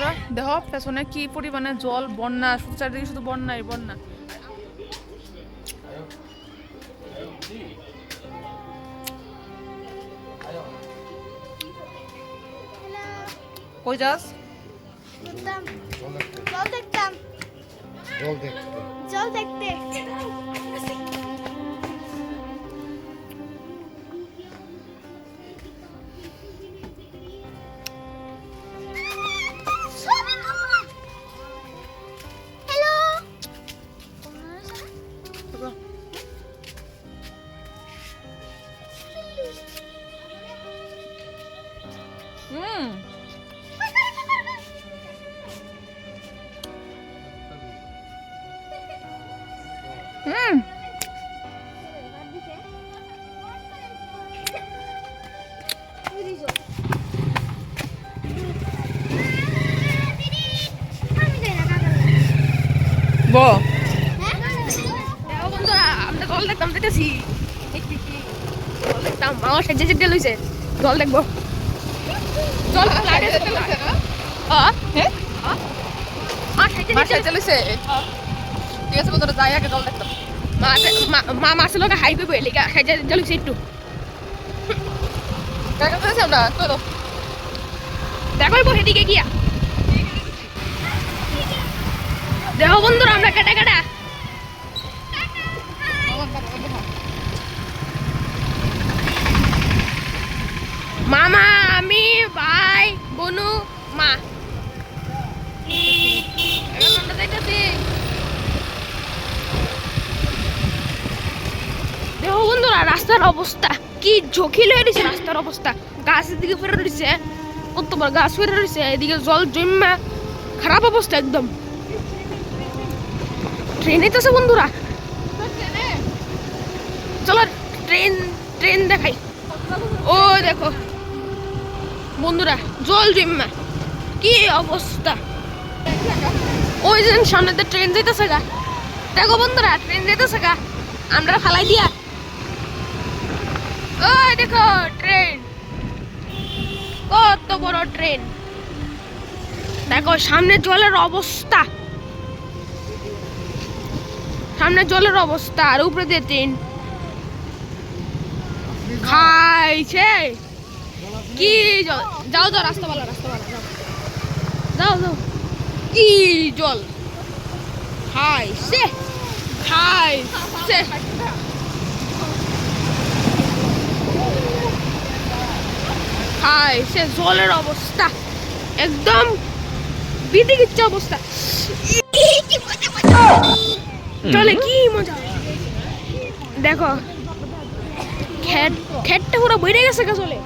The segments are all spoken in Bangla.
বন্ধুরা দেহ পেছনে কি পরিমাণে জল বন্যা শুধু চারিদিকে শুধু বন্যাই বন্যা। কই যাস? জল দেখতাম। জল দেখতে। জল দেখতে। হুম। ব। আমরা জল দেখতাম, দেখতেছি। জল দেখতাম। আমার সেজে সেজে লইছে। জল দেখব। সেজে লইছে না হ্যাঁ? মা সাইকেল লইছে। ঠিক আছে, বন্ধুরা, যাই আগে জল দেখতাম মা মাসে লোকে হাই পেবে লিগা সেজে সেজে লইছে একটু। আমরা তো দেখো বসে গিয়া। দেখো আমরা কাটা কাটা। মামা, আমি, ভাই, বনু, মা। এখন দেখো বন্ধুরা, রাস্তার অবস্থা। কি ঝুঁকি লয়ে রয়েছে রাস্তার অবস্থা। গাছের দিকে ফেরে রয়েছে কত বড় গাছ ফেরে রয়েছে, এদিকে জল জমা, খারাপ অবস্থা একদম। ট্রেন আছে বন্ধুরা। চলো, ট্রেন ট্রেন দেখাই। ও, দেখো। বন্ধুরা, জল জমা। কি অবস্থা। ওই যে সামনে তো ট্রেন যেতেছে গা। দেখো বন্ধুরা, ট্রেন যেতেছে গা। আমরা ফালাই দিয়া ওই দেখো ট্রেন কত বড় ট্রেন দেখো, সামনে জলের অবস্থা। সামনে জলের অবস্থা, আর উপরে দিয়ে ট্রেন খাইছে। কি যাও যাও, রাস্তা ভালো রাস্তা যাও। যাও যাও। কি জল? খাইছে খাইছে। খাইছে জলের অবস্থা। একদম বিদিকিচ্ছে অবস্থা। চলে কি মজা। দেখো খেট খেটটা পুরো বেড়ে গেছে কে চলে।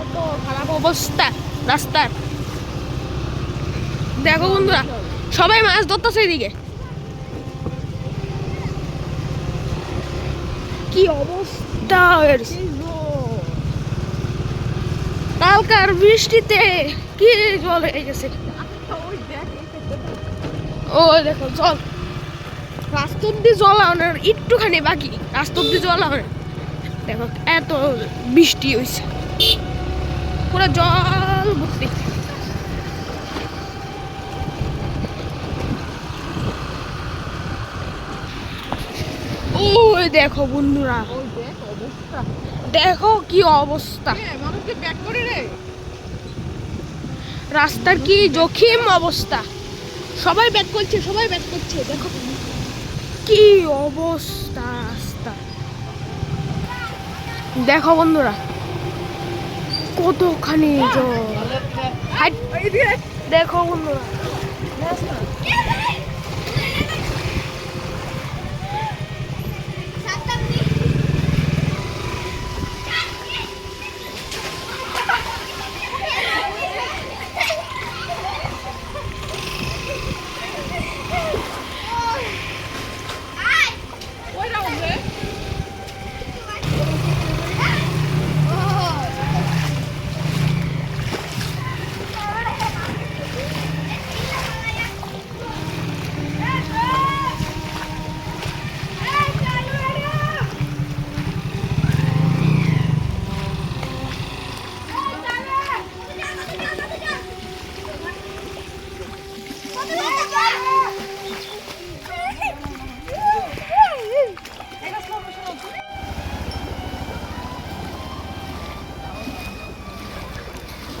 এত খারাপ অবস্থা রাস্তার। দেখো বন্ধুরা, সবাই মাছ ধরতেছে এদিকে। কি অবস্থা কালকার বৃষ্টিতে কি জল হয়ে গেছে? ও, দেখো, জল। রাস্তা অব্দি জল আনার একটুখানি বাকি। রাস্তা অব্দি জল আনার। দেখো, এত বৃষ্টি হয়েছে পুরো জল ভর্তি। দেখো, বন্ধুরা। দেখো কি অবস্থা এ, মানুষকে ব্যাক করে রে রাস্তার কি জোখিম অবস্থা? সবাই ব্যাক করছে, সবাই ব্যাক করছে, দেখো। কি অবস্থা রাস্তা। দেখো বন্ধুরা, কতখানি জল। দেখো বন্ধুরা।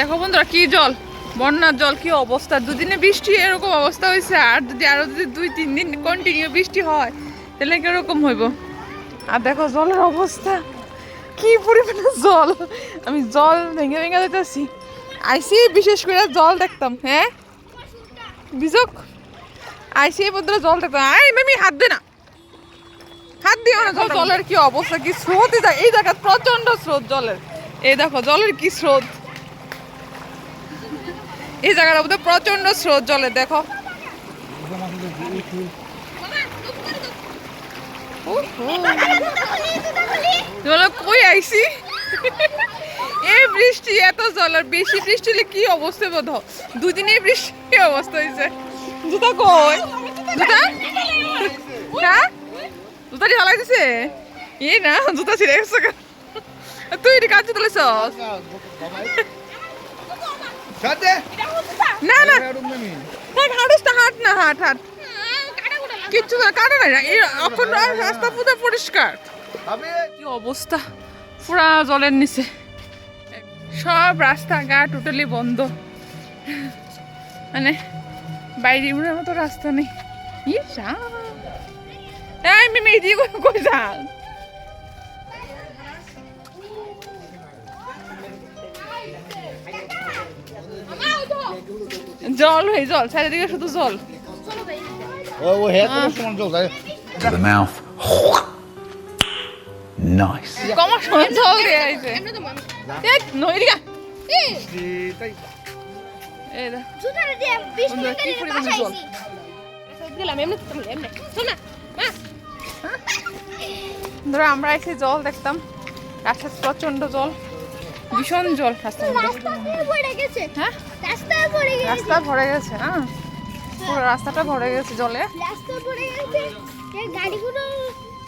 দেখো বন্ধুরা কি জল বন্যার জল কি অবস্থা। দুদিনে বৃষ্টি এরকম অবস্থা হয়েছে আর যদি আরও যদি দুই তিন দিন কন্টিনিউ বৃষ্টি হয় তাহলে কীরকম হইব? আর দেখো জলের অবস্থা কি পরিমাণে জল। আমি জল ভেঙে ভেঙে দিতেছি। আইসি বিশেষ করে জল দেখতাম হ্যাঁ? বিজক আইসি বন্ধুরা জল দেখতাম। আই মামি হাত দে না। হাত দিও না জল জলের কি অবস্থা? কি স্রোত? এই দেখা প্রচণ্ড স্রোত জলের। এই দেখো জলের কি স্রোত? এই জায়গাটার মধ্যে প্রচণ্ড স্রোত জলে, দেখো। কই আইছি? এই বৃষ্টি, এত জল, আর বেশি বৃষ্টি হলে কি অবস্থা বোধ দুদিনে বৃষ্টি, কি অবস্থা হয়েছে? জুতা কই? জুতা? হ্যাঁ জুতাটি হালাই দিছে? এই না, জুতা ছিঁড়ে গেছে তুই এটি কাজ তুলেছ না না। হাঁটিস না হাট না হাট হাট। কিচ্ছু না কাটা নাই না এই এখন রাস্তা পুরো পরিষ্কার। আমি কি অবস্থা? পুরা জলের নিচে। সব রাস্তাঘাট টোটালি বন্ধ। মানে বাইরে উড়ার মতো রাস্তা নেই। ই রাম। এই মিমি এদিকে কই- কই জল হয়ে জল চারিদিকে শুধু জল। ও ও হ্যাঁ সমান জল যায় the mouth. nice. কমার সময় জল দিয়ে আইছে এই দিয়ে? বাসাইছি এমনি এমনি শোন না হ্যাঁ ধরো আমরা এসে জল দেখতাম। রাস্তায় প্রচণ্ড জল ভীষণ জল। রাস্তার মধ্যে হ্যাঁ? রাস্তা ভরে গেছে না? পুরো রাস্তাটা ভরে গেছে জলে। রাস্তায় পড়ে গেছে। এই গাড়িগুলো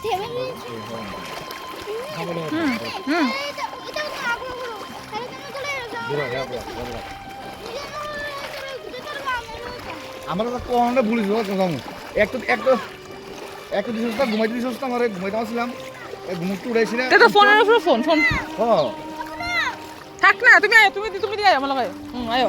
থেমে গেছে হুম হুম। আমার তো কোনটা ভুলিস একটা একটা একটা দিন সস্তা ঘুমাইতে দিস সস্তা আমার ঘুমাইতে আসছিলাম এই ঘুমুকটু উড়াইছি না। তো ফোনের উপরে ফোন ফোন ও। থাক না তুমি আয় তুমি তুমি দিয়ে আয় আমার লাগে। হুম আয়ো।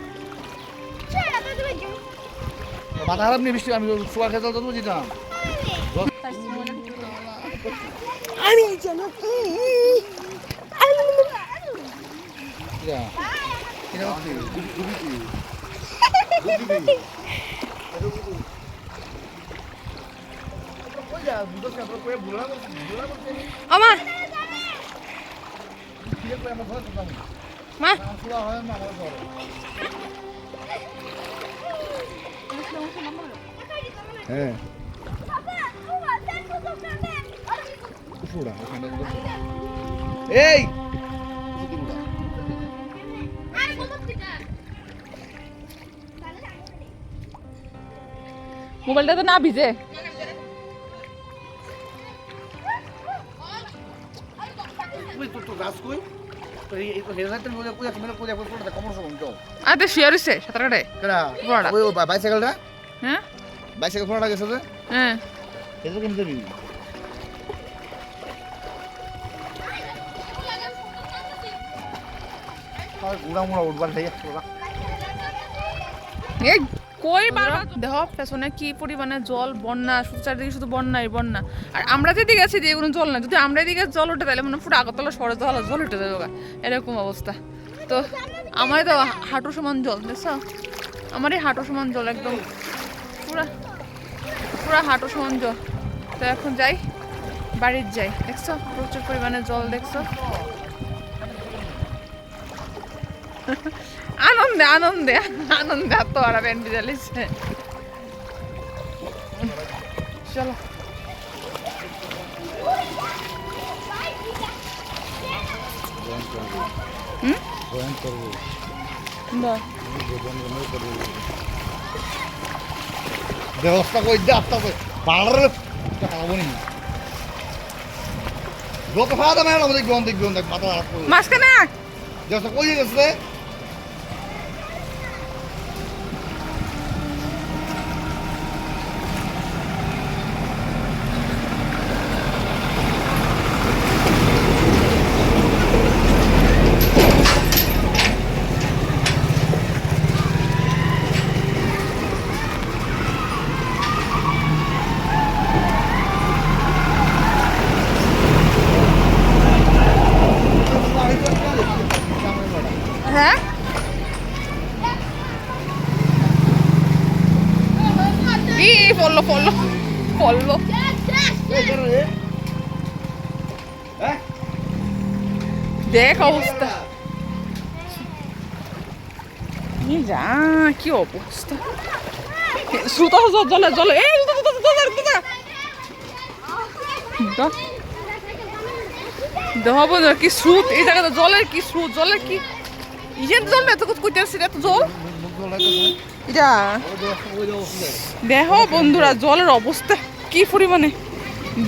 মাথা খারাপ নেই বৃষ্টি আমি শোয়া খেতে তো যেতাম আমি আমরা মা! হয়। এই! মোবাইলটা তো না ভিজে। তুই তো তো কই? কমন আর তো শেয়ার হয়েছে সাঁতার কাটে কেডা। ওই বাইসাইকেলটা হ্যাঁ? বাইসাইকেল ফোড়া গেছে যে? হ্যাঁ। কেন আর গুড়া মুড়া উঠবার আছে এই কই বারবার দেখ পেছনে কি পরিমাণে জল বন্যা চারিদিকে শুধু বন্যাই বন্যা। আর আমরা যেদিকে গেছি দিয়ে কোনো জল না যদি আমরা এদিকে জল উঠে তাহলে মানে পুরো আগরতলা শহরে জল জল উঠে যাবে এরকম অবস্থা। তো আমার তো হাঁটু সমান জল দেখছ আমার এই হাঁটু সমান জল একদম। পুরা পুরা হাঁটু সমান জল। তো এখন যাই বাড়ির যাই দেখছ? প্রচুর পরিমাণে জল দেখছ। আনন্দে আনন্দে আনন্দে আর তো আর ব্যান্ড জ্বালিয়েছে চলো। ব্যবস্থা করে দে আস্তে আস্তে পাড়ার খাব নি। যত খাওয়া দাম দেখবি দেখবি দেখ মাথা হাত করে। ব্যবস্থা কই গেছে দেখ অবস্থা যা কি অবস্থা সুতা জলে জলে এই দেহ বন্ধুরা কি স্রোত এই জায়গাতে জলের কি স্রোত জলের কি ইয়ের জল এত কইতে আসছে এত জল দেহ বন্ধুরা জলের অবস্থা কি পরিমাণে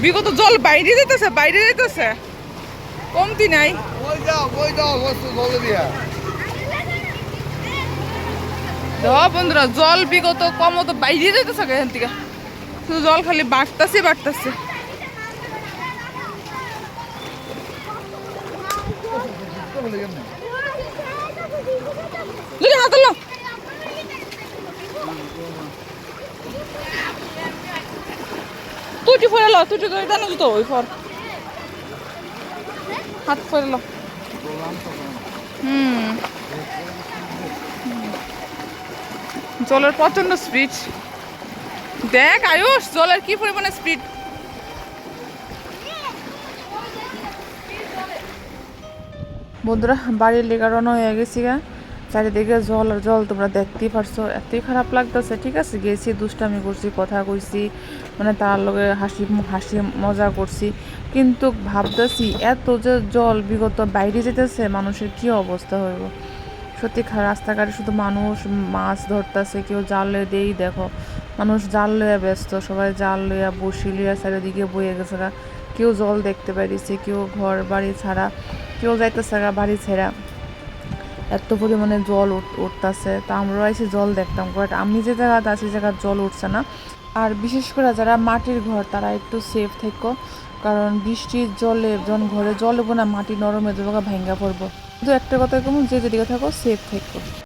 বিগত জল বাইরে যেতেছে বাইরে যেতেছে কমতি নাই বন্ধুরা, জল বিগত কমত বাইরে যেতেছে এখান থেকে। শুধু জল খালি বাড়তেছে বাড়তেছে হাত তুই ফেলে লো তুই তো ওই ফর হাত ফেলে লো। জলের প্রচণ্ড স্পিড দেখ, আয়ুষ, জলের কি পরিমাণে স্পিড বন্ধুরা, বাড়ির লেগা হয়ে গেছি গা। চারিদিকে জল আর জল তোমরা দেখতেই পারছ। এতই খারাপ লাগতেছে, ঠিক আছে? গেছি, দুষ্টামি করছি, কথা কইছি মানে তার লগে হাসি হাসি, মজা করছি। কিন্তু ভাবতেছি, এত যে জল বিগত বাইরে যেতেছে, মানুষের কি অবস্থা হইব? সত্যি রাস্তাঘাটে শুধু মানুষ, মাছ ধরতেছে, কেউ জাল লয়ে দিয়েই দেখো। মানুষ জাল লইয়া ব্যস্ত, সবাই জাল লইয়া বসি লইয়া চারিদিকে বয়ে গেছে। কেউ জল দেখতে পারিছে কেউ ঘর বাড়ি ছাড়া, কেউ যাইতেছে বাড়ি ছেড়া। এত পরিমাণে জল উঠতেছে। তা আমরাও এসে জল দেখতাম। বাট আমি যে জায়গাতে আছি জায়গার জল উঠছে না। আর বিশেষ করে যারা মাটির ঘর, তারা একটু সেফ থেকো। কারণ বৃষ্টির জলে, যখন ঘরে জল হব না, মাটি নরমে দুর্গা ভেঙ্গা পড়ব। কিন্তু একটা কথা কেমন যে যেদিকে থাকো সেফ থেকো।